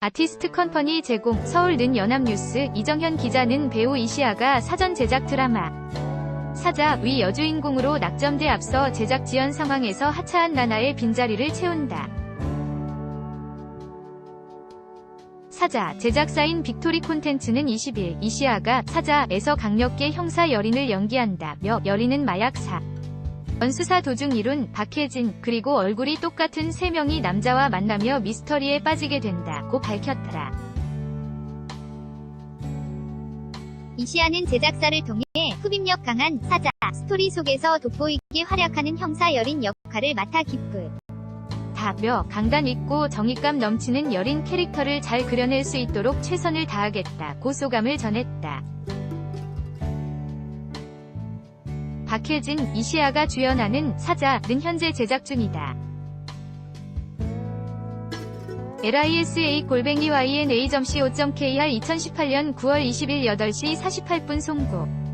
아티스트 컴퍼니 제공 서울는 연합뉴스 이정현 기자는 배우 이시아가 사전 제작 드라마. 사자 위 여주인공으로 낙점돼 앞서 제작 지연 상황에서 하차한 나나의 빈자리를 채운다. 사자 제작사인 빅토리 콘텐츠는 20일 이시아가 사자에서 강력계 형사 여린을 연기한다며 여린은 마약사 연수사 도중 이룬 박혜진 그리고 얼굴이 똑같은 3명이 남자와 만나며 미스터리에 빠지게 된다고 밝혔더라. 이시아는 제작사를 통해 흡입력 강한 사자 스토리 속에서 돋보이게 활약하는 형사 여린 역할을 맡아 기쁘. 다며 강단 있고 정의감 넘치는 여린 캐릭터를 잘 그려낼 수 있도록 최선을 다하겠다고 소감을 전했다. 박혜진, 이시아가 주연하는 사자는 현재 제작 중이다. lisa 골뱅이 yna.co.kr 2018년 9월 20일 8시 48분 송고